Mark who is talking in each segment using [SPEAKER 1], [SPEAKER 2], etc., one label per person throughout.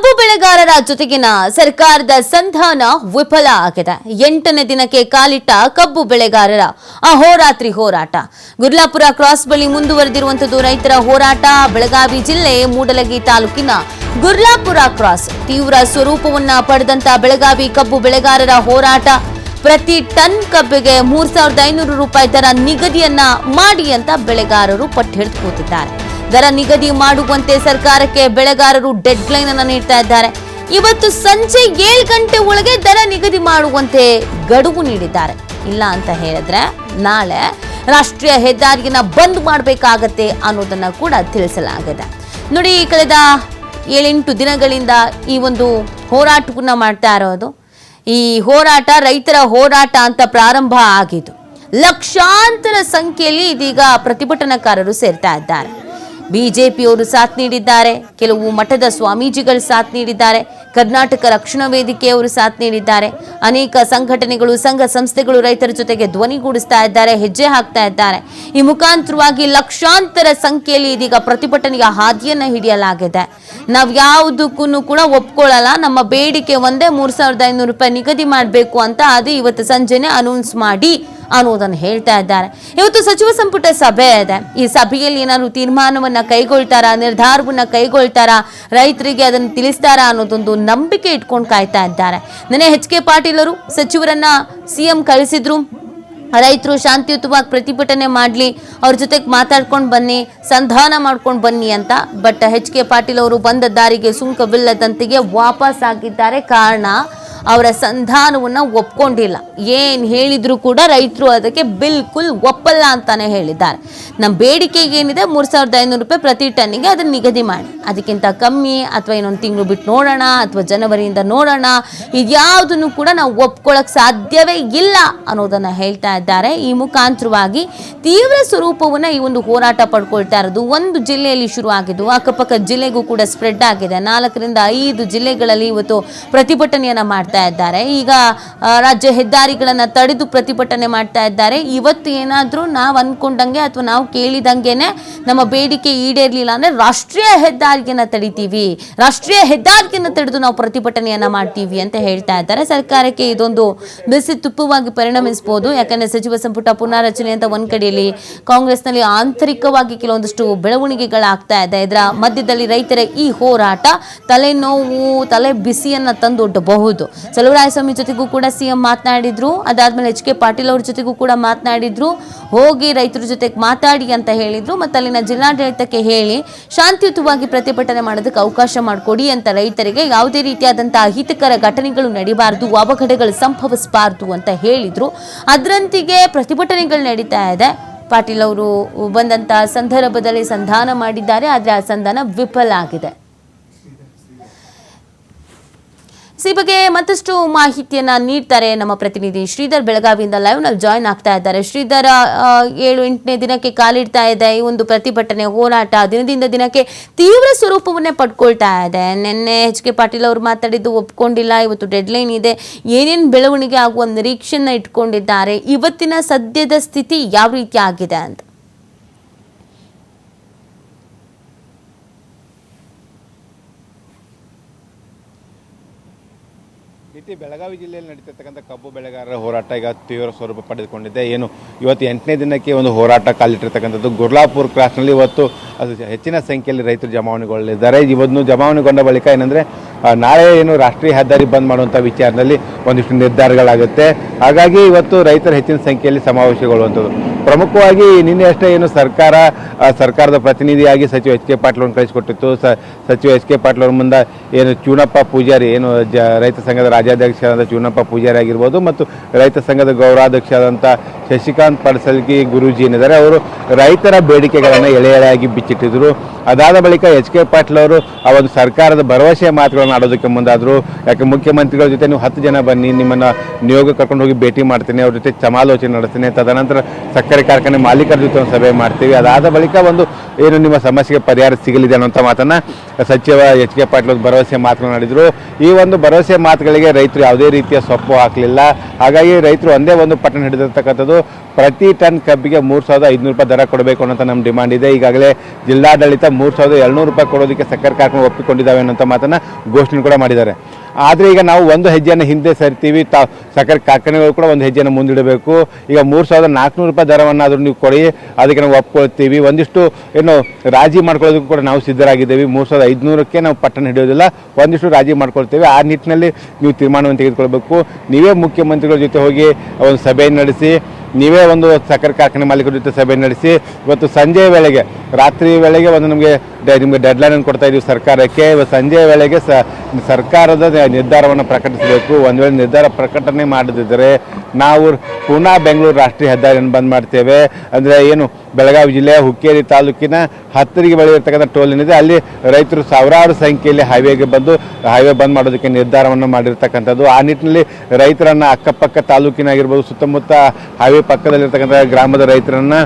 [SPEAKER 1] ಕಬ್ಬು ಬೆಳೆಗಾರರ ಜೊತೆಗಿನ ಸರ್ಕಾರದ ಸಂಧಾನ ವಿಫಲ ಆಗಿದೆ. ಎಂಟನೇ ದಿನಕ್ಕೆ ಕಾಲಿಟ್ಟ ಕಬ್ಬು ಬೆಳೆಗಾರರ ಅಹೋರಾತ್ರಿ ಹೋರಾಟ. ಗುರ್ಲಾಪುರ ಕ್ರಾಸ್ ಬಳಿ ಮುಂದುವರೆದಿರುವಂತದ್ದು ರೈತರ ಹೋರಾಟ. ಬೆಳಗಾವಿ ಜಿಲ್ಲೆ ಮೂಡಲಗಿ ತಾಲೂಕಿನ ಗುರ್ಲಾಪುರ ಕ್ರಾಸ್ ತೀವ್ರ ಸ್ವರೂಪವನ್ನ ಪಡೆದಂತ ಬೆಳಗಾವಿ ಕಬ್ಬು ಬೆಳೆಗಾರರ ಹೋರಾಟ. ಪ್ರತಿ ಟನ್ ಕಬ್ಬಿಗೆ ಮೂರ್ ಸಾವಿರದ ಐನೂರು ರೂಪಾಯಿ ದರ ನಿಗದಿಯನ್ನ ಮಾಡಿ ಅಂತ ಬೆಳೆಗಾರರು ಪಟ್ಟು ಹಿಡಿದು ಕೂತಿದ್ದಾರೆ. ದರ ನಿಗದಿ ಮಾಡುವಂತೆ ಸರ್ಕಾರಕ್ಕೆ ಬೆಳೆಗಾರರು ಡೆಡ್ ಲೈನ್ ಅನ್ನು ನೀಡ್ತಾ ಇದ್ದಾರೆ. ಇವತ್ತು ಸಂಜೆ ಏಳು ಗಂಟೆ ಒಳಗೆ ದರ ನಿಗದಿ ಮಾಡುವಂತೆ ಗಡುವು ನೀಡಿದ್ದಾರೆ. ಇಲ್ಲ ಅಂತ ಹೇಳಿದ್ರೆ ನಾಳೆ ರಾಷ್ಟ್ರೀಯ ಹೆದ್ದಾರಿಯನ್ನ ಬಂದ್ ಮಾಡಬೇಕಾಗತ್ತೆ ಅನ್ನೋದನ್ನ ಕೂಡ ತಿಳಿಸಲಾಗಿದೆ. ನೋಡಿ, ಕಳೆದ ಏಳೆಂಟು ದಿನಗಳಿಂದ ಈ ಒಂದು ಹೋರಾಟವನ್ನ ಮಾಡ್ತಾ ಇರೋದು. ಈ ಹೋರಾಟ ರೈತರ ಹೋರಾಟ ಅಂತ ಪ್ರಾರಂಭ ಆಗಿದ್ದು, ಲಕ್ಷಾಂತರ ಸಂಖ್ಯೆಯಲ್ಲಿ ಇದೀಗ ಪ್ರತಿಭಟನಾಕಾರರು ಸೇರ್ತಾ ಇದ್ದಾರೆ. ಬಿಜೆಪಿಯವರು ಸಾಥ್ ನೀಡಿದ್ದಾರೆ. ಕೆಲವು ಮಠದ ಸ್ವಾಮೀಜಿಗಳು ಸಾಥ್ ನೀಡಿದ್ದಾರೆ. ಕರ್ನಾಟಕ ರಕ್ಷಣಾ ವೇದಿಕೆಯವರು ಸಾಥ್ ನೀಡಿದ್ದಾರೆ. ಅನೇಕ ಸಂಘಟನೆಗಳು, ಸಂಘ ಸಂಸ್ಥೆಗಳು ರೈತರ ಜೊತೆಗೆ ಧ್ವನಿಗೂಡಿಸ್ತಾ ಇದ್ದಾರೆ, ಹೆಜ್ಜೆ ಹಾಕ್ತಾ ಇದ್ದಾರೆ. ಈ ಮುಖಾಂತರವಾಗಿ ಲಕ್ಷಾಂತರ ಸಂಖ್ಯೆಯಲ್ಲಿ ಇದೀಗ ಪ್ರತಿಭಟನೆಯ ಹಾದಿಯನ್ನು ಹಿಡಿಯಲಾಗಿದೆ. ನಾವು ಯಾವುದಕ್ಕೂ ಕೂಡ ಒಪ್ಕೊಳ್ಳಲ್ಲ. ನಮ್ಮ ಬೇಡಿಕೆ ಒಂದೇ, ಮೂರು ಸಾವಿರದ ಐನೂರು ರೂಪಾಯಿ ನಿಗದಿ ಮಾಡಬೇಕು ಅಂತ ಅದು ಇವತ್ತು ಸಂಜೆನೆ ಅನೌನ್ಸ್ ಮಾಡಿ ಅನ್ನೋದನ್ನು ಹೇಳ್ತಾ ಇದ್ದಾರೆ. ಇವತ್ತು ಸಚಿವ ಸಂಪುಟ ಸಭೆ ಇದೆ. ಈ ಸಭೆಯಲ್ಲಿ ಏನಾದ್ರು ತೀರ್ಮಾನವನ್ನು ಕೈಗೊಳ್ತಾರಾ, ನಿರ್ಧಾರವನ್ನ ಕೈಗೊಳ್ತಾರಾ, ರೈತರಿಗೆ ಅದನ್ನು ತಿಳಿಸ್ತಾರಾ ಅನ್ನೋದೊಂದು ನಂಬಿಕೆ ಇಟ್ಕೊಂಡು ಕಾಯ್ತಾ ಇದ್ದಾರೆ. ನೆನೆ ಎಚ್ ಕೆ ಪಾಟೀಲ್ ಅವರು ಸಚಿವರನ್ನ ಸಿಎಂ ಕಳಿಸಿದ್ರು. ರೈತರು ಶಾಂತಿಯುತವಾಗಿ ಪ್ರತಿಭಟನೆ ಮಾಡಲಿ, ಅವ್ರ ಜೊತೆಗೆ ಮಾತಾಡ್ಕೊಂಡು ಬನ್ನಿ, ಸಂಧಾನ ಮಾಡ್ಕೊಂಡು ಬನ್ನಿ ಅಂತ. ಬಟ್ ಎಚ್ ಕೆ ಪಾಟೀಲ್ ಅವರು ಬಂದ ದಾರಿಗೆ ಸುಂಕವಿಲ್ಲದಂತಿಗೆ ವಾಪಸ್ ಆಗಿದ್ದಾರೆ. ಕಾರಣ ಅವರ ಸಂಧಾನವನ್ನು ಒಪ್ಕೊಂಡಿಲ್ಲ. ಏನು ಹೇಳಿದರೂ ಕೂಡ ರೈತರು ಅದಕ್ಕೆ ಬಿಲ್ಕುಲ್ ಒಪ್ಪಲ್ಲ ಅಂತಾನೆ ಹೇಳಿದ್ದಾರೆ. ನಮ್ಮ ಬೇಡಿಕೆಗೆ ಏನಿದೆ ಮೂರು ಸಾವಿರದ ಐನೂರು ರೂಪಾಯಿ ಪ್ರತಿ ಟನ್ನಿಗೆ ಅದನ್ನು ನಿಗದಿ ಮಾಡಿ. ಅದಕ್ಕಿಂತ ಕಮ್ಮಿ ಅಥವಾ ಇನ್ನೊಂದು ತಿಂಗಳು ಬಿಟ್ಟು ನೋಡೋಣ ಅಥವಾ ಜನವರಿಯಿಂದ ನೋಡೋಣ. ಇದ್ಯಾವುದನ್ನು ಕೂಡ ನಾವು ಒಪ್ಕೊಳ್ಳೋಕೆ ಸಾಧ್ಯವೇ ಇಲ್ಲ ಅನ್ನೋದನ್ನು ಹೇಳ್ತಾ ಇದ್ದಾರೆ. ಈ ಮುಖಾಂತರವಾಗಿ ತೀವ್ರ ಸ್ವರೂಪವನ್ನು ಈ ಒಂದು ಹೋರಾಟ ಪಡ್ಕೊಳ್ತಾ ಇರೋದು ಒಂದು ಜಿಲ್ಲೆಯಲ್ಲಿ ಶುರು ಆಗಿದ್ದು, ಅಕ್ಕಪಕ್ಕ ಜಿಲ್ಲೆಗೂ ಕೂಡ ಸ್ಪ್ರೆಡ್ ಆಗಿದೆ. ನಾಲ್ಕರಿಂದ ಐದು ಜಿಲ್ಲೆಗಳಲ್ಲಿ ಇವತ್ತು ಪ್ರತಿಭಟನೆಯನ್ನು ಮಾಡ್ತಾ ಇದ್ದಾರೆ. ಈಗ ರಾಜ್ಯ ಹೆದ್ದಾರಿಗಳನ್ನು ತಡೆದು ಪ್ರತಿಭಟನೆ ಮಾಡ್ತಾ ಇದ್ದಾರೆ. ಇವತ್ತು ಏನಾದರೂ ನಾವು ಅಂದ್ಕೊಂಡಂಗೆ ಅಥವಾ ನಾವು ಕೇಳಿದಂಗೆ ನಮ್ಮ ಬೇಡಿಕೆ ಈಡೇರಲಿಲ್ಲ ಅಂದರೆ ರಾಷ್ಟ್ರೀಯ ಹೆದ್ದಾರಿಗೆನ ತಡಿತೀವಿ. ರಾಷ್ಟ್ರೀಯ ಹೆದ್ದಾರಿಗೆನ ತಡೆದು ನಾವು ಪ್ರತಿಭಟನೆಯನ್ನ ಮಾಡ್ತೀವಿ ಅಂತ ಹೇಳ್ತಾ ಇದ್ದಾರೆ. ಸರ್ಕಾರಕ್ಕೆ ಇದೊಂದು ಬಿಸಿ ತುಪ್ಪವಾಗಿ ಪರಿಣಮಿಸಬಹುದು ಯಾಕಂದ್ರೆ ಸಚಿವ ಸಂಪುಟ ಪುನಾರಚನೆ ಅಂತ ಒಂದ್ ಕಡೆಯಲ್ಲಿ ಕಾಂಗ್ರೆಸ್ನಲ್ಲಿ ಆಂತರಿಕವಾಗಿ ಕೆಲವೊಂದಷ್ಟು ಬೆಳವಣಿಗೆಗಳಾಗ್ತಾ ಇದೆ. ಇದರ ಮಧ್ಯದಲ್ಲಿ ರೈತರ ಈ ಹೋರಾಟ ತಲೆನೋವು, ತಲೆ ಬಿಸಿಯನ್ನ ತಂದೊಡ್ಡಬಹುದು. ಚಲುವರಾಯಸ್ವಾಮಿ ಜೊತೆಗೂ ಕೂಡ ಸಿಎಂ ಮಾತನಾಡಿದ್ರು. ಅದಾದ್ಮೇಲೆ ಎಚ್ ಕೆ ಪಾಟೀಲ್ ಅವ್ರ ಜೊತೆಗೂ ಕೂಡ ಮಾತನಾಡಿದ್ರು. ಹೋಗಿ ರೈತರ ಜೊತೆ ಮಾತಾಡಿ ಅಂತ ಹೇಳಿದ್ರು. ಮತ್ತೆ ಅಲ್ಲಿನ ಜಿಲ್ಲಾಡಳಿತಕ್ಕೆ ಹೇಳಿ ಶಾಂತಿಯುತವಾಗಿ ಪ್ರತಿಭಟನೆ ಮಾಡೋದಕ್ಕೆ ಅವಕಾಶ ಮಾಡಿಕೊಡಿ ಅಂತ ರೈತರಿಗೆ ಯಾವುದೇ ರೀತಿಯಾದಂತಹ ಅಹಿತಕರ ಘಟನೆಗಳು ನಡೀಬಾರ್ದು, ಅವಘಡಗಳು ಸಂಭವಿಸಬಾರ್ದು ಅಂತ ಹೇಳಿದರು. ಅದರಂತಿಗೆ ಪ್ರತಿಭಟನೆಗಳು ನಡೀತಾ ಇದೆ. ಪಾಟೀಲ್ ಅವರು ಬಂದಂತಹ ಸಂದರ್ಭದಲ್ಲಿ ಸಂಧಾನ ಮಾಡಿದ್ದಾರೆ, ಆದರೆ ಆ ಸಂಧಾನ ವಿಫಲ ಆಗಿದೆ ಸೊ ಈ ಬಗ್ಗೆ ಮತ್ತಷ್ಟು ಮಾಹಿತಿಯನ್ನ ನೀಡ್ತಾರೆ ನಮ್ಮ ಪ್ರತಿನಿಧಿ ಶ್ರೀಧರ್ ಬೆಳಗಾವಿಯಿಂದ ಲೈವ್ನಲ್ಲಿ ಜಾಯ್ನ್ ಆಗ್ತಾ ಇದ್ದಾರೆ. ಶ್ರೀಧರ್ ಏಳು ಎಂಟನೇ ದಿನಕ್ಕೆ ಕಾಲಿಡ್ತಾ ಇದೆ. ಈ ಒಂದು ಪ್ರತಿಭಟನೆ, ಹೋರಾಟ ದಿನದಿಂದ ದಿನಕ್ಕೆ ತೀವ್ರ ಸ್ವರೂಪವನ್ನೇ ಪಡ್ಕೊಳ್ತಾ ಇದೆ. ನಿನ್ನೆ ಎಚ್ ಕೆ ಪಾಟೀಲ್ ಅವರು ಮಾತಾಡಿದ್ದು ಒಪ್ಕೊಂಡಿಲ್ಲ. ಇವತ್ತು ಡೆಡ್ಲೈನ್ ಇದೆ. ಏನೇನು ಬೆಳವಣಿಗೆ ಆಗುವ ನಿರೀಕ್ಷೆಯನ್ನ ಇಟ್ಕೊಂಡಿದ್ದಾರೆ. ಇವತ್ತಿನ ಸದ್ಯದ ಸ್ಥಿತಿ ಯಾವ ರೀತಿ ಆಗಿದೆ ಅಂತ.
[SPEAKER 2] ಇತಿ ಬೆಳಗಾವಿ ಜಿಲ್ಲೆಯಲ್ಲಿ ನಡೀತಿರ್ತಕ್ಕಂಥ ಕಬ್ಬು ಬೆಳೆಗಾರರ ಹೋರಾಟ ಈಗ ತೀವ್ರ ಸ್ವರೂಪ ಪಡೆದುಕೊಂಡಿದೆ. ಏನು ಇವತ್ತು ಎಂಟನೇ ದಿನಕ್ಕೆ ಒಂದು ಹೋರಾಟ ಕಾಲಿಟ್ಟಿರ್ತಕ್ಕಂಥದ್ದು. ಗುರ್ಲಾಪುರ್ ಕ್ರಾಸ್ನಲ್ಲಿ ಇವತ್ತು ಅದು ಹೆಚ್ಚಿನ ಸಂಖ್ಯೆಯಲ್ಲಿ ರೈತರು ಜಮಾವಣೆಗೊಳ್ಳಲಿದ್ದಾರೆ. ಇವತ್ತು ಜಮಾವಣೆಗೊಂಡ ಬಳಿಕ ಏನಂದರೆ ನಾಳೆ ಏನು ರಾಷ್ಟ್ರೀಯ ಹೆದ್ದಾರಿ ಬಂದ್ ಮಾಡುವಂಥ ವಿಚಾರದಲ್ಲಿ ಒಂದಿಷ್ಟು ನಿರ್ಧಾರಗಳಾಗುತ್ತೆ. ಹಾಗಾಗಿ ಇವತ್ತು ರೈತರು ಹೆಚ್ಚಿನ ಸಂಖ್ಯೆಯಲ್ಲಿ ಸಮಾವೇಶಗೊಳ್ಳುವಂಥದ್ದು. ಪ್ರಮುಖವಾಗಿ ನಿನ್ನೆ ಅಷ್ಟೇ ಏನು ಸರ್ಕಾರ ಸರ್ಕಾರದ ಪ್ರತಿನಿಧಿಯಾಗಿ ಸಚಿವ ಎಚ್ ಕೆ ಪಾಟೀಲ್ ಅವ್ರನ್ನ ಕಳಿಸಿಕೊಟ್ಟಿತ್ತು. ಸಚಿವ ಎಚ್ ಕೆ ಪಾಟೀಲ್ ಅವ್ರ ಮುಂದೆ ಏನು ಚೂನಪ್ಪ ಪೂಜಾರಿ, ಏನು ಜ, ರೈತ ಸಂಘದ ರಾಜ್ಯಾಧ್ಯಕ್ಷರಾದ ಚೂನಪ್ಪ ಪೂಜಾರಿ ಆಗಿರ್ಬೋದು ಮತ್ತು ರೈತ ಸಂಘದ ಗೌರವಾಧ್ಯಕ್ಷರಾದಂಥ ಶಶಿಕಾಂತ್ ಪಡಸಲ್ಗಿ ಗುರೂಜಿ ಏನಿದ್ದಾರೆ, ಅವರು ರೈತರ ಬೇಡಿಕೆಗಳನ್ನು ಎಳೆ ಎಳೆಯಾಗಿ ಬಿಚ್ಚಿಟ್ಟಿದ್ರು. ಅದಾದ ಬಳಿಕ ಎಚ್ ಕೆ ಪಾಟೀಲ್ ಅವರು ಆ ಒಂದು ಸರ್ಕಾರದ ಭರವಸೆಯ ಮಾತುಗಳನ್ನು ಆಡೋದಕ್ಕೆ ಮುಂದಾದರು. ಯಾಕೆ ಮುಖ್ಯಮಂತ್ರಿಗಳ ಜೊತೆ ನೀವು ಹತ್ತು ಜನ ಬನ್ನಿ, ನಿಮ್ಮನ್ನು ನಿಯೋಗ ಕರ್ಕೊಂಡು ಹೋಗಿ ಭೇಟಿ ಮಾಡ್ತೀನಿ, ಅವ್ರ ಜೊತೆ ಸಮಾಲೋಚನೆ ನಡೆಸ್ತೀನಿ. ತದನಂತರ ಸಕ್ಕರೆ ಕಾರ್ಖಾನೆ ಮಾಲೀಕರ ಜೊತೆ ಒಂದು ಸಭೆ ಮಾಡ್ತೀವಿ. ಅದಾದ ಬಳಿಕ ಒಂದು ಏನು ನಿಮ್ಮ ಸಮಸ್ಯೆಗೆ ಪರಿಹಾರ ಸಿಗಲಿದೆ ಅನ್ನೋಂಥ ಮಾತನ್ನು ಸಚಿವ ಎಚ್ ಕೆ ಪಾಟೀಲ್ ಅವರು ಭರವಸೆ ಮಾತನಾಡಿದರು ಈ ಒಂದು ಭರವಸೆ ಮಾತುಗಳಿಗೆ ರೈತರು ಯಾವುದೇ ರೀತಿಯ ಸೊಪ್ಪು ಹಾಕಲಿಲ್ಲ. ಹಾಗಾಗಿ ರೈತರು ಒಂದೇ ಒಂದು ಪಟ್ಟಣ ಹಿಡಿದಿರ್ತಕ್ಕಂಥದ್ದು. ಪ್ರತಿ ಟನ್ ಕಬ್ಬಿಗೆ ಮೂರು ಸಾವಿರದ ಐದುನೂರು ರೂಪಾಯಿ ದರ ಕೊಡಬೇಕು ಅನ್ನೋಂಥ ನಮ್ಮ ಡಿಮಾಂಡ್ ಇದೆ. ಈಗಾಗಲೇ ಜಿಲ್ಲಾಡಳಿತ ಮೂರು ಸಾವಿರದ ಏಳ್ನೂರು ರೂಪಾಯಿ ಕೊಡೋದಕ್ಕೆ ಸಕ್ಕರೆ ಕಾರ್ಖಾನೆ ಒಪ್ಪಿಕೊಂಡಿದ್ದಾವೆ ಅನ್ನೋಂಥ ಮಾತನ್ನು ಘೋಷಣೆ ಕೂಡ ಮಾಡಿದ್ದಾರೆ. ಆದರೆ ಈಗ ನಾವು ಒಂದು ಹೆಜ್ಜೆಯನ್ನು ಹಿಂದೆ ಸರಿತೀವಿ. ತಾ ಸಕ್ಕರೆ ಕಾರ್ಖಾನೆಗಳು ಕೂಡ ಒಂದು ಹೆಜ್ಜೆಯನ್ನು ಮುಂದಿಡಬೇಕು. ಈಗ ಮೂರು ಸಾವಿರದ ನಾಲ್ಕುನೂರು ರೂಪಾಯಿ ದರವನ್ನಾದರೂ ನೀವು ಕೊಡಿ, ಅದಕ್ಕೆ ನಾವು ಒಪ್ಕೊಳ್ತೀವಿ. ಒಂದಿಷ್ಟು ಏನು ರಾಜಿ ಮಾಡ್ಕೊಳ್ಳೋದಕ್ಕೂ ಕೂಡ ನಾವು ಸಿದ್ಧರಾಗಿದ್ದೇವೆ. ಮೂರು ಸಾವಿರದ ಐದುನೂರಕ್ಕೆ ನಾವು ಪಟ್ಟಣ ಹಿಡಿಯೋದಿಲ್ಲ. ಒಂದಿಷ್ಟು ರಾಜಿ ಮಾಡ್ಕೊಳ್ತೇವೆ. ಆ ನಿಟ್ಟಿನಲ್ಲಿ ನೀವು ತೀರ್ಮಾನವನ್ನು ತೆಗೆದುಕೊಳ್ಬೇಕು. ನೀವೇ ಮುಖ್ಯಮಂತ್ರಿಗಳ ಜೊತೆ ಹೋಗಿ ಒಂದು ಸಭೆ ನಡೆಸಿ ನೀವೇ ಒಂದು ಸಕ್ಕರೆ ಕಾರ್ಖಾನೆ ಮಾಲೀಕರ ಜೊತೆ ಸಭೆ ನಡೆಸಿ ಇವತ್ತು ಸಂಜೆ ವೇಳೆಗೆ, ರಾತ್ರಿ ವೇಳೆಗೆ ಒಂದು ನಮಗೆ ನಿಮಗೆ ಡೆಡ್ಲೈನ್ ಕೊಡ್ತಾ ಇದೀವಿ ಸರ್ಕಾರಕ್ಕೆ. ಸಂಜೆ ವೇಳೆಗೆ ಸ ಸರ್ಕಾರದ ನಿರ್ಧಾರವನ್ನು ಪ್ರಕಟಿಸಬೇಕು. ಒಂದು ವೇಳೆ ನಿರ್ಧಾರ ಪ್ರಕಟಣೆ ಮಾಡದಿದ್ದರೆ ನಾವು ಪುನಃ ಬೆಂಗಳೂರು ರಾಷ್ಟ್ರೀಯ ಹೆದ್ದಾರಿಯನ್ನು ಬಂದ್ ಮಾಡ್ತೇವೆ. ಅಂದರೆ ಏನು, ಬೆಳಗಾವಿ ಜಿಲ್ಲೆಯ ಹುಕ್ಕೇರಿ ತಾಲೂಕಿನ ಹತ್ತರಿಗೆ ಬೆಳೆದಿರ್ತಕ್ಕಂಥ ಟೋಲ್ ಏನಿದೆ ಅಲ್ಲಿ ರೈತರು ಸಾವಿರಾರು ಸಂಖ್ಯೆಯಲ್ಲಿ ಹೈವೇಗೆ ಬಂದು ಹೈವೇ ಬಂದ್ ಮಾಡೋದಕ್ಕೆ ನಿರ್ಧಾರವನ್ನು ಮಾಡಿರ್ತಕ್ಕಂಥದ್ದು. ಆ ನಿಟ್ಟಿನಲ್ಲಿ ರೈತರನ್ನು ಅಕ್ಕಪಕ್ಕ ತಾಲೂಕಿನಾಗಿರ್ಬೋದು, ಸುತ್ತಮುತ್ತ ಹೈವೇ ಪಕ್ಕದಲ್ಲಿರ್ತಕ್ಕಂಥ ಗ್ರಾಮದ ರೈತರನ್ನು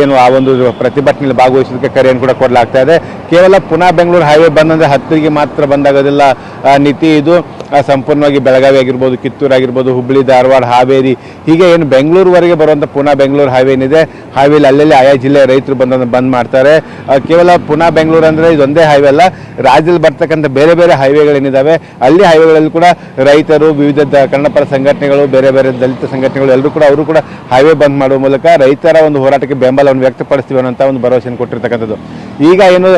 [SPEAKER 2] ಏನು, ಆ ಒಂದು ಪ್ರತಿಭಟನೆಯಲ್ಲಿ ಭಾಗವಹಿಸೋದಕ್ಕೆ ಕರೆಯನ್ನು ಕೂಡ ಕೊಡಲಾಗ್ತಾ ಇದೆ. ಕೇವಲ ಪುನಃ ಬೆಂಗಳೂರು ಹೈವೇ ಬಂದಂದ್ರೆ ಹತ್ತರಿಗೆ ಮಾತ್ರ ಬಂದಾಗೋದಿಲ್ಲ ನೀತಿ ಇದು. ಸಂಪೂರ್ಣವಾಗಿ ಬೆಳಗಾವಿ ಆಗಿರ್ಬೋದು, ಕಿತ್ತೂರು ಆಗಿರ್ಬೋದು ಹುಬ್ಬಳ್ಳಿ ಧಾರವಾಡ, ಹಾವೇರಿ, ಹೀಗೆ ಏನು ಬೆಂಗಳೂರುವರೆಗೆ ಬರುವಂಥ ಪುನಃ ಬೆಂಗಳೂರು ಹೈವೇ ಏನಿದೆ ಹಾವೇಲಿ ಅಲ್ಲಲ್ಲಿ ಆಯಾ ಜಿಲ್ಲೆಯ ರೈತರು ಬಂದನ್ನು ಬಂದ್ ಮಾಡ್ತಾರೆ. ಕೇವಲ ಪುನಃ ಬೆಂಗಳೂರು ಅಂದರೆ ಇದೊಂದೇ ಹೈವೇ ಅಲ್ಲ, ರಾಜ್ಯದಲ್ಲಿ ಬರ್ತಕ್ಕಂಥ ಬೇರೆ ಬೇರೆ ಹೈವೇಗಳೇನಿದ್ದಾವೆ ಅಲ್ಲಿ ಹೈವೇಗಳಲ್ಲಿ ಕೂಡ ರೈತರು, ವಿವಿಧ ಕನ್ನಡಪರ ಸಂಘಟನೆಗಳು, ಬೇರೆ ಬೇರೆ ದಲಿತ ಸಂಘಟನೆಗಳು, ಎಲ್ಲರೂ ಕೂಡ, ಅವರು ಕೂಡ ಹೈವೇ ಬಂದ್ ಮಾಡುವ ಮೂಲಕ ರೈತರ ಒಂದು ಹೋರಾಟಕ್ಕೆ ಬೆಂಬಲವನ್ನು ವ್ಯಕ್ತಪಡಿಸ್ತೀವಿ ಅನ್ನೋಂಥ ಒಂದು ಭರವಸೆಯನ್ನು ಕೊಟ್ಟಿರ್ತಕ್ಕಂಥದ್ದು. ಈಗ ಏನು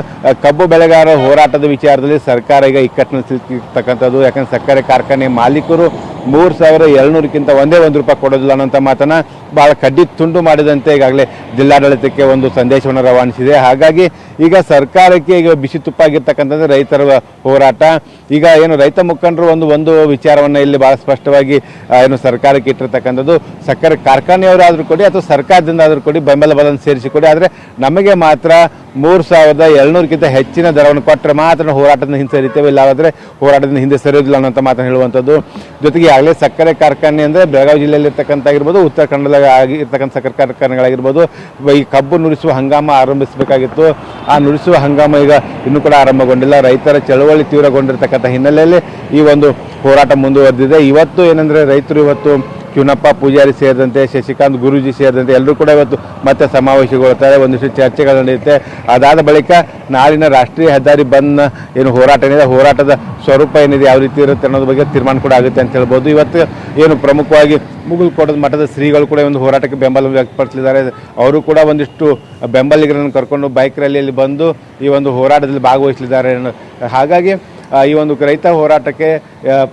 [SPEAKER 2] ಕಬ್ಬು ಬೆಳೆಗಾರ ಹೋರಾಟದ ವಿಚಾರದಲ್ಲಿ ಸರ್ಕಾರ ಈಗ ಇಕ್ಕಟ್ಟಿನಲ್ಲಿ ಸಿಕ್ಕಿರ್ತಕ್ಕಂಥದ್ದು ಯಾಕಂದ್ರೆ ಸಕ್ಕರೆ ಕಾರ್ಖಾನೆ ಮಾಲೀಕರು ಮೂರು ಸಾವಿರ ಏಳ್ನೂರಕ್ಕಿಂತ ಒಂದೇ ಒಂದು ರೂಪಾಯಿ ಕೊಡೋದಿಲ್ಲ ಅನ್ನೋಂಥ ಮಾತನ್ನ ಭಾಳ ಕಡ್ಡಿ ತುಂಡು ಮಾಡಿದಂತೆ ಈಗಾಗಲೇ ಜಿಲ್ಲಾಡಳಿತಕ್ಕೆ ಒಂದು ಸಂದೇಶವನ್ನು ರವಾನಿಸಿದೆ. ಹಾಗಾಗಿ ಈಗ ಸರ್ಕಾರಕ್ಕೆ ಈಗ ಬಿಸಿ ತುಪ್ಪಾಗಿರ್ತಕ್ಕಂಥದ್ದು ರೈತರ ಹೋರಾಟ. ಈಗ ಏನು ರೈತ ಮುಖಂಡರು ಒಂದು ಒಂದು ವಿಚಾರವನ್ನು ಇಲ್ಲಿ ಭಾಳ ಸ್ಪಷ್ಟವಾಗಿ ಏನು ಸರ್ಕಾರಕ್ಕೆ ಇಟ್ಟಿರ್ತಕ್ಕಂಥದ್ದು, ಸಕ್ಕರೆ ಕಾರ್ಖಾನೆಯವರಾದರೂ ಕೊಡಿ ಅಥವಾ ಸರ್ಕಾರದಿಂದ ಆದರೂ ಕೊಡಿ, ಬೆಂಬಲ ಬಲವನ್ನು ಸೇರಿಸಿಕೊಡಿ ಆದರೆ ನಮಗೆ ಮಾತ್ರ ಮೂರು ಸಾವಿರದ ಏಳ್ನೂರಕ್ಕಿಂತ ಹೆಚ್ಚಿನ ದರವನ್ನು ಕೊಟ್ಟರೆ ಮಾತ್ರ ಹೋರಾಟದಿಂದ ಹಿಂದೆ ಸರಿತೇವೆ ಇಲ್ಲಾಂದರೆ ಹೋರಾಟದಿಂದ ಹಿಂದೆ ಸರಿಯೋದಿಲ್ಲ ಅನ್ನೋಂಥ ಮಾತನ್ನು ಹೇಳುವಂಥದ್ದು. ಜೊತೆಗೆ ಆಗಲೇ ಸಕ್ಕರೆ ಕಾರ್ಖಾನೆ ಅಂದರೆ ಬೆಳಗಾವಿ ಜಿಲ್ಲೆಯಲ್ಲಿ ಆಗಿರ್ಬೋದು ಉತ್ತರ ಕನ್ನಡದಾಗ ಆಗಿರ್ತಕ್ಕಂಥ ಸಕ್ಕರೆ ಕಾರ್ಖಾನೆಗಳಾಗಿರ್ಬೋದು. ಈ ಕಬ್ಬು ನುರಿಸುವ ಹಂಗಾಮ ಆರಂಭಿಸಬೇಕಾಗಿತ್ತು. ಆ ನುರಿಸುವ ಹಂಗಾಮ ಈಗ ಇನ್ನೂ ಕೂಡ ಆರಂಭಗೊಂಡಿಲ್ಲ. ರೈತರ ಚಳವಳಿ ತೀವ್ರಗೊಂಡಿರ್ತಕ್ಕಂಥ ಹಿನ್ನೆಲೆಯಲ್ಲಿ ಈ ಒಂದು ಹೋರಾಟ ಮುಂದುವರೆದಿದೆ. ಇವತ್ತು ಏನಂದರೆ ರೈತರು ಇವತ್ತು ಕ್ಯುನಪ್ಪ ಪೂಜಾರಿ ಸೇರಿದಂತೆ ಶಶಿಕಾಂತ್ ಗುರೂಜಿ ಸೇರಿದಂತೆ ಎಲ್ಲರೂ ಕೂಡ ಇವತ್ತು ಮತ್ತೆ ಸಮಾವೇಶಗೊಳ್ತಾರೆ ಒಂದಿಷ್ಟು ಚರ್ಚೆಗಳು ನಡೆಯುತ್ತೆ. ಅದಾದ ಬಳಿಕ ನಾಳಿನ ರಾಷ್ಟ್ರೀಯ ಹೆದ್ದಾರಿ ಬಂದ್ನ ಏನು ಹೋರಾಟ ಏನಿದೆ, ಹೋರಾಟದ ಸ್ವರೂಪ ಏನಿದೆ, ಯಾವ ರೀತಿ ಇರುತ್ತೆ ಅನ್ನೋದ್ರ ಬಗ್ಗೆ ತೀರ್ಮಾನ ಕೂಡ ಆಗುತ್ತೆ ಅಂತ ಹೇಳ್ಬೋದು. ಇವತ್ತು ಏನು ಪ್ರಮುಖವಾಗಿ ಮುಗುಲ್ಕೋಟದ ಮಠದ ಶ್ರೀಗಳು ಕೂಡ ಒಂದು ಹೋರಾಟಕ್ಕೆ ಬೆಂಬಲ ವ್ಯಕ್ತಪಡಿಸಲಿದ್ದಾರೆ. ಅವರು ಕೂಡ ಒಂದಿಷ್ಟು ಬೆಂಬಲಿಗರನ್ನು ಕರ್ಕೊಂಡು ಬೈಕ್ ರ್ಯಾಲಿಯಲ್ಲಿ ಬಂದು ಈ ಒಂದು ಹೋರಾಟದಲ್ಲಿ ಭಾಗವಹಿಸಲಿದ್ದಾರೆ. ಹಾಗಾಗಿ ಈ ಒಂದು ರೈತ ಹೋರಾಟಕ್ಕೆ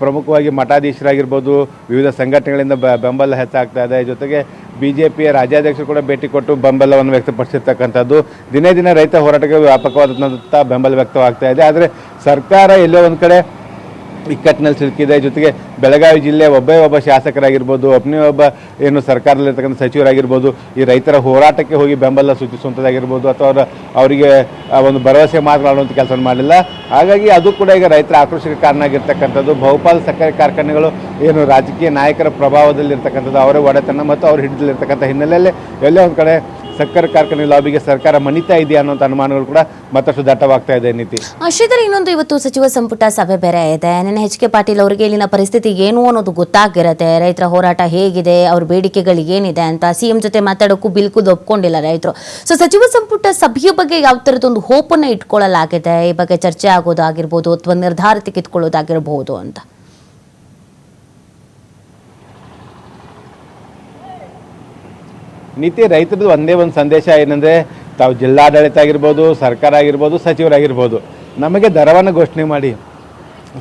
[SPEAKER 2] ಪ್ರಮುಖವಾಗಿ ಮಠಾಧೀಶರಾಗಿರ್ಬೋದು, ವಿವಿಧ ಸಂಘಟನೆಗಳಿಂದ ಬೆಂಬಲ ಹೆಚ್ಚಾಗ್ತಾ ಇದೆ. ಜೊತೆಗೆ ಬಿ ಜೆ ಪಿಯ ರಾಜ್ಯಾಧ್ಯಕ್ಷರು ಕೂಡ ಭೇಟಿ ಕೊಟ್ಟು ಬೆಂಬಲವನ್ನು ವ್ಯಕ್ತಪಡಿಸಿರ್ತಕ್ಕಂಥದ್ದು. ದಿನೇ ದಿನೇ ರೈತ ಹೋರಾಟಕ್ಕೆ ವ್ಯಾಪಕವಾದಂಥ ಬೆಂಬಲ ವ್ಯಕ್ತವಾಗ್ತಾ ಇದೆ. ಆದರೆ ಸರ್ಕಾರ ಎಲ್ಲೋ ಒಂದು ಕಡೆ ಇಕ್ಕಟ್ಟಿನಲ್ಲಿ ಸಿಲುಕಿದೆ. ಜೊತೆಗೆ ಬೆಳಗಾವಿ ಜಿಲ್ಲೆ ಒಬ್ಬೇ ಒಬ್ಬ ಶಾಸಕರಾಗಿರ್ಬೋದು ಒಬ್ಬನೇ ಒಬ್ಬ ಏನು ಸರ್ಕಾರದಲ್ಲಿರ್ತಕ್ಕಂಥ ಸಚಿವರಾಗಿರ್ಬೋದು, ಈ ರೈತರ ಹೋರಾಟಕ್ಕೆ ಹೋಗಿ ಬೆಂಬಲ ಸೂಚಿಸುವಂಥದ್ದಾಗಿರ್ಬೋದು, ಅಥವಾ ಅವರ ಅವರಿಗೆ ಒಂದು ಭರವಸೆ ಮಾತನಾಡುವಂಥ ಕೆಲಸ ಮಾಡಲಿಲ್ಲ. ಹಾಗಾಗಿ ಅದು ಕೂಡ ಈಗ ರೈತರ ಆಕ್ರೋಶಕ್ಕೆ ಕಾರಣ ಆಗಿರ್ತಕ್ಕಂಥದ್ದು. ಬಹುಪಾಲು ಸಕ್ಕರೆ ಕಾರ್ಖಾನೆಗಳು ಏನು ರಾಜಕೀಯ ನಾಯಕರ ಪ್ರಭಾವದಲ್ಲಿರ್ತಕ್ಕಂಥದ್ದು, ಅವರೇ ಒಡೆತನ ಮತ್ತು ಅವ್ರ ಹಿಡಿದಲ್ಲಿರ್ತಕ್ಕಂಥ ಹಿನ್ನೆಲೆಯಲ್ಲಿ ಎಲ್ಲೇ ಒಂದು ಕಡೆ ಸಕ್ಕರೆ ಕಾರ್ಖಾನೆ ಲಾಬಿಗೆ ಸರ್ಕಾರ ಮನಿತಾ ಇದೆಯಾ ಅನ್ನೋಂಥ ಅನುಮಾನಗಳು ಕೂಡ ಮತ್ತಷ್ಟು ದಟ್ಟವಾಗ್ತಾ ಇದೆ ನೀತಿ.
[SPEAKER 1] ಶ್ರೀಧರ್, ಇನ್ನೊಂದು ಇವತ್ತು ಸಚಿವ ಸಂಪುಟ ಸಭೆ ಬೇರೆ ಇದೆ. ನಿನ್ನೆ ಎಚ್ ಕೆ ಪಾಟೀಲ್ ಅವರಿಗೆ ಇಲ್ಲಿನ ಪರಿಸ್ಥಿತಿ ಏನು ಅನ್ನೋದು ಗೊತ್ತಾಗಿರುತ್ತೆ. ರೈತರ ಹೋರಾಟ ಹೇಗಿದೆ, ಅವ್ರ ಬೇಡಿಕೆಗಳು ಏನಿದೆ ಅಂತ ಸಿಎಂ ಜೊತೆ ಮಾತಾಡೋಕ್ಕೂ ಬಿಲ್ಕುಲ್ ಒಪ್ಕೊಂಡಿಲ್ಲ ರೈತರು. ಸೊ ಸಚಿವ ಸಂಪುಟ ಸಭೆಯ ಬಗ್ಗೆ ಯಾವ ಥರದೊಂದು ಹೋಪನ್ನು ಇಟ್ಕೊಳ್ಳಲಾಗಿದೆ? ಈ ಬಗ್ಗೆ ಚರ್ಚೆ ಆಗೋದಾಗಿರ್ಬೋದು ಅಥವಾ ನಿರ್ಧಾರ ತೆಗೆದುಕೊಳ್ಳೋದಾಗಿರ್ಬೋದು ಅಂತ.
[SPEAKER 2] ನೀತಿ ರೈತರದ್ದು ಒಂದೇ ಒಂದು ಸಂದೇಶ ಏನಂದರೆ ತಾವು ಜಿಲ್ಲಾಡಳಿತ ಆಗಿರ್ಬೋದು, ಸರ್ಕಾರ ಆಗಿರ್ಬೋದು, ಸಚಿವರಾಗಿರ್ಬೋದು. ನಮಗೆ ದರವನ್ನು ಘೋಷಣೆ ಮಾಡಿ.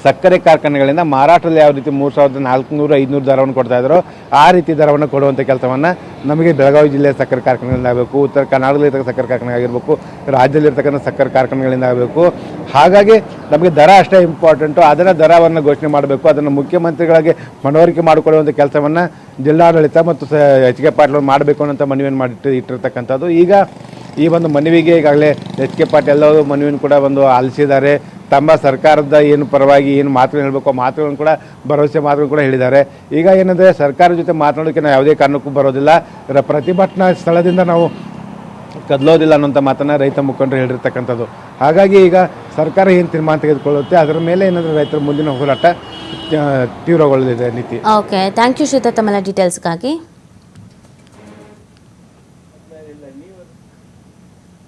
[SPEAKER 2] ಸಕ್ಕರೆ ಕಾರ್ಖಾನೆಗಳಿಂದ ಮಾರಾಟದಲ್ಲಿ ಯಾವ ರೀತಿ ಮೂರು ಸಾವಿರದ ನಾಲ್ಕುನೂರು, ಐದುನೂರು ದರವನ್ನು ಕೊಡ್ತಾ ಇದ್ದಾರೋ, ಆ ರೀತಿ ದರವನ್ನು ಕೊಡುವಂಥ ಕೆಲಸವನ್ನು ನಮಗೆ ಬೆಳಗಾವಿ ಜಿಲ್ಲೆಯ ಸಕ್ಕರೆ ಕಾರ್ಖಾನೆಗಳಿಂದ ಆಗಬೇಕು, ಉತ್ತರ ಕರ್ನಾಟಕದಲ್ಲಿರ್ತಕ್ಕಂಥ ಸಕ್ಕರೆ ಕಾರ್ಖಾನೆ ಆಗಿರಬೇಕು, ರಾಜ್ಯದಲ್ಲಿರ್ತಕ್ಕಂಥ ಸಕ್ಕರೆ ಕಾರ್ಖಾನೆಗಳಿಂದ ಆಗಬೇಕು. ಹಾಗಾಗಿ ನಮಗೆ ದರ ಅಷ್ಟೇ ಇಂಪಾರ್ಟೆಂಟು ಅದನ್ನು ದರವನ್ನು ಘೋಷಣೆ ಮಾಡಬೇಕು. ಅದನ್ನು ಮುಖ್ಯಮಂತ್ರಿಗಳಿಗೆ ಮನವರಿಕೆ ಮಾಡಿಕೊಳ್ಳುವಂಥ ಕೆಲಸವನ್ನು ಜಿಲ್ಲಾಡಳಿತ ಮತ್ತು ಸ ಎಚ್ ಕೆ ಪಾಟೀಲ್ ಮಾಡಬೇಕು ಅನ್ನೋಂಥ ಮನವಿಯನ್ನು ಮಾಡಿಟ್ಟು, ಇಟ್ಟಿರ್ತಕ್ಕಂಥದ್ದು. ಈಗ ಈ ಒಂದು ಮನವಿಗೆ ಈಗಾಗಲೇ ಎಚ್ ಕೆ ಪಾಟೀಲ್ ಎಲ್ಲರೂ ಮನವಿಯನ್ನು ಕೂಡ ಒಂದು ಆಲಿಸಿದ್ದಾರೆ. ತಮ್ಮ ಸರ್ಕಾರದ ಏನು ಪರವಾಗಿ ಏನು ಮಾತುಗಳು ಹೇಳಬೇಕು ಮಾತುಗಳನ್ನು ಕೂಡ, ಭರವಸೆ ಮಾತುಗಳು ಕೂಡ ಹೇಳಿದ್ದಾರೆ. ಈಗ ಏನಂದರೆ ಸರ್ಕಾರದ ಜೊತೆ ಮಾತನಾಡೋಕ್ಕೆ ನಾವು ಯಾವುದೇ ಕಾರಣಕ್ಕೂ ಬರೋದಿಲ್ಲ. ರ- ಪ್ರತಿಭಟನಾ ಸ್ಥಳದಿಂದ ನಾವು ಕದಲೋದಿಲ್ಲ ಅನ್ನೋಂಥ ಮಾತನ್ನು ರೈತ ಮುಖಂಡರು ಹೇಳಿರ್ತಕ್ಕಂಥದ್ದು. ಹಾಗಾಗಿ ಈಗ ಸರ್ಕಾರ ಏನು ತೀರ್ಮಾನ ತೆಗೆದುಕೊಳ್ಳುತ್ತೆ? ಅದರ ಮೇಲೆ ಏನಾದರೂ ರೈತರ ಮುಂದಿನ ಹೋರಾಟ ತೀವ್ರಗೊಳ್ಳಲಿದೆ ನೀತಿ
[SPEAKER 1] ಓಕೆ ಥ್ಯಾಂಕ್ ಯು ಶ್ರೀಧರ್ ತಮ್ಮೆಲ್ಲ ಡೀಟೇಲ್ಸ್ಗಾಗಿ